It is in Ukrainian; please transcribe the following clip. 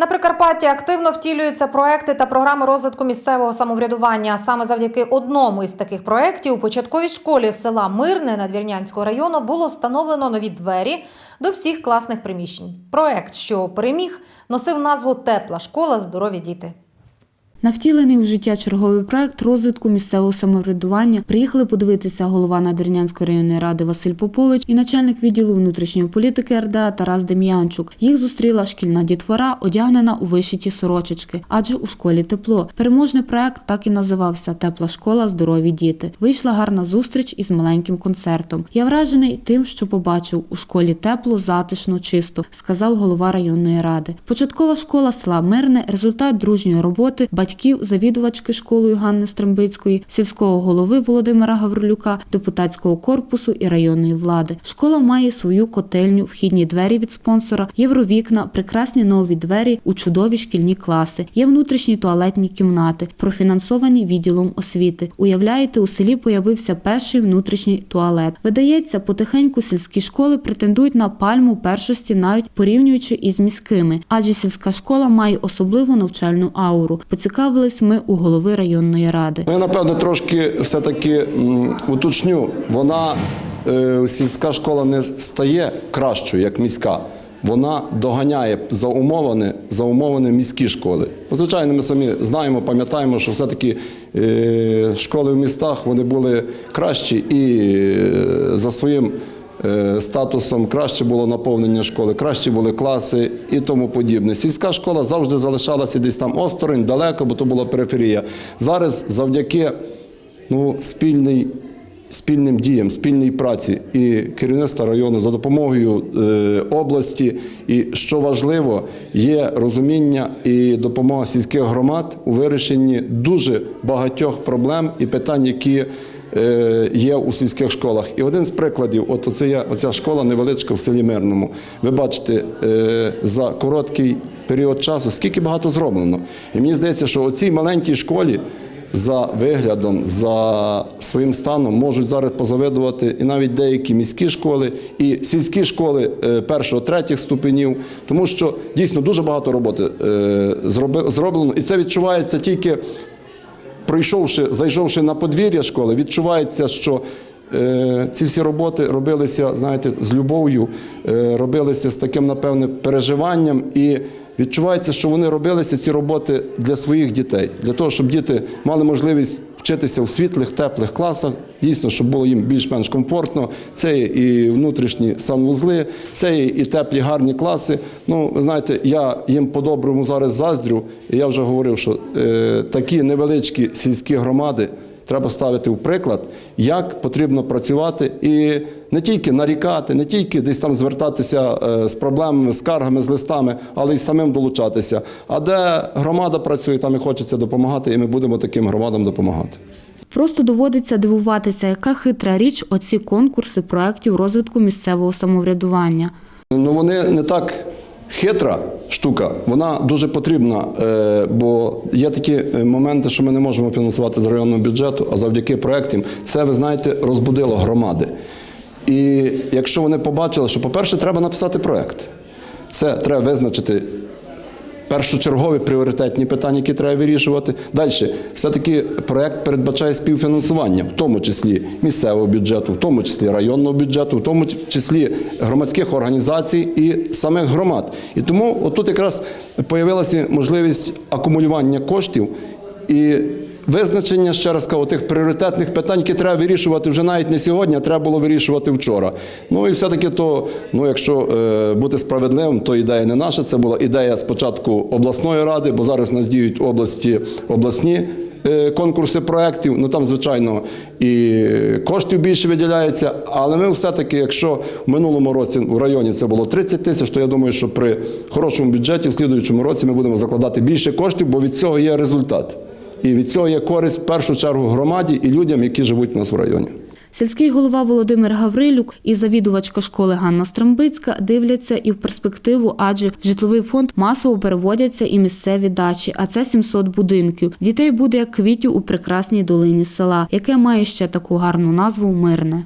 На Прикарпатті активно втілюються проекти та програми розвитку місцевого самоврядування. Саме завдяки одному із таких проєктів у початковій школі села Мирне Надвірнянського району було встановлено нові двері до всіх класних приміщень. Проект, що переміг, носив назву Тепла школа здорові діти. На втілений у життя черговий проект розвитку місцевого самоврядування приїхали подивитися голова Надвірнянської районної ради Василь Попович і начальник відділу внутрішньої політики РДА Тарас Дем'янчук. Їх зустріла шкільна дітвора, одягнена у вишиті сорочечки, адже у школі тепло. Переможний проект так і називався Тепла школа здорові діти. Вийшла гарна зустріч із маленьким концертом. Я вражений тим, що побачив у школі тепло, затишно, чисто, сказав голова районної ради. Початкова школа села Мирне результат дружньої роботи батьків, завідувачки школою Ганни Стрембицької, сільського голови Володимира Гаврилюка, депутатського корпусу і районної влади. Школа має свою котельню, вхідні двері від спонсора, євровікна, прекрасні нові двері у чудові шкільні класи. Є внутрішні туалетні кімнати, профінансовані відділом освіти. Уявляєте, у селі появився перший внутрішній туалет. Видається, потихеньку сільські школи претендують на пальму першості, навіть порівнюючи із міськими, адже сільська школа має особливу навчальну ауру. Поцікавились ми у голови районної ради. Ну, я напевно трошки все-таки м, уточню. Вона е, сільська школа не стає кращою, як міська. Вона доганяє заумоване, заумоване міські школи. Звичайно, ми самі знаємо, пам'ятаємо, що все-таки е, школи в містах вони були кращі і е, за своїм статусом краще було наповнення школи, кращі були класи і тому подібне. Сільська школа завжди залишалася десь там осторонь, далеко, бо то була периферія. Зараз завдяки ну, спільний, спільним діям, спільній праці і керівництва району за допомогою е, області. І що важливо, є розуміння і допомога сільських громад у вирішенні дуже багатьох проблем і питань, які е, є у сільських школах. І один з прикладів, от оце є оця школа невеличка в селі Мирному. Ви бачите, е, за короткий період часу скільки багато зроблено. І мені здається, що у цій маленькій школі за виглядом, за своїм станом можуть зараз позавидувати і навіть деякі міські школи, і сільські школи е, першого, третіх ступенів, тому що дійсно дуже багато роботи е, зроблено, і це відчувається тільки пройшовши, зайшовши на подвір'я школи, відчувається, що е, ці всі роботи робилися, знаєте, з любов'ю, е, робилися з таким, напевне, переживанням і. Відчувається, що вони робилися ці роботи для своїх дітей, для того, щоб діти мали можливість вчитися в світлих, теплих класах, дійсно, щоб було їм більш-менш комфортно. Це і внутрішні санвузли, це і теплі гарні класи. Ну, ви знаєте, я їм по-доброму зараз заздрю, і я вже говорив, що е, такі невеличкі сільські громади треба ставити в приклад, як потрібно працювати і не тільки нарікати, не тільки десь там звертатися е, з проблемами, скаргами, з листами, але й самим долучатися. А де громада працює, там і хочеться допомагати, і ми будемо таким громадам допомагати. Просто доводиться дивуватися, яка хитра річ оці конкурси проєктів розвитку місцевого самоврядування. Ну вони не так хитра штука, вона дуже потрібна, е, бо є такі е, моменти, що ми не можемо фінансувати з районного бюджету, а завдяки проєктам це, ви знаєте, розбудило громади. І якщо вони побачили, що, по-перше, треба написати проєкт. Це треба визначити першочергові пріоритетні питання, які треба вирішувати. Далі, все-таки проєкт передбачає співфінансування, в тому числі місцевого бюджету, в тому числі районного бюджету, в тому числі громадських організацій і самих громад. І тому отут якраз появилася можливість акумулювання коштів і Визначення, ще раз кажу, тих пріоритетних питань, які треба вирішувати вже навіть не сьогодні, а треба було вирішувати вчора. Ну і все-таки то, ну якщо е, бути справедливим, то ідея не наша. Це була ідея спочатку обласної ради, бо зараз у нас діють області обласні. е, Конкурси проєктів, ну там, звичайно, і коштів більше виділяється. Але ми все-таки, якщо в минулому році в районі це було 30 тисяч, то я думаю, що при хорошому бюджеті в слідуючому році ми будемо закладати більше коштів, бо від цього є результат. І від цього є користь в першу чергу громаді і людям, які живуть у нас в районі. Сільський голова Володимир Гаврилюк і завідувачка школи Ганна Страмбицька дивляться і в перспективу, адже в житловий фонд масово переводяться і місцеві дачі, а це 700 будинків. Дітей буде як квітів у прекрасній долині села, яке має ще таку гарну назву Мирне.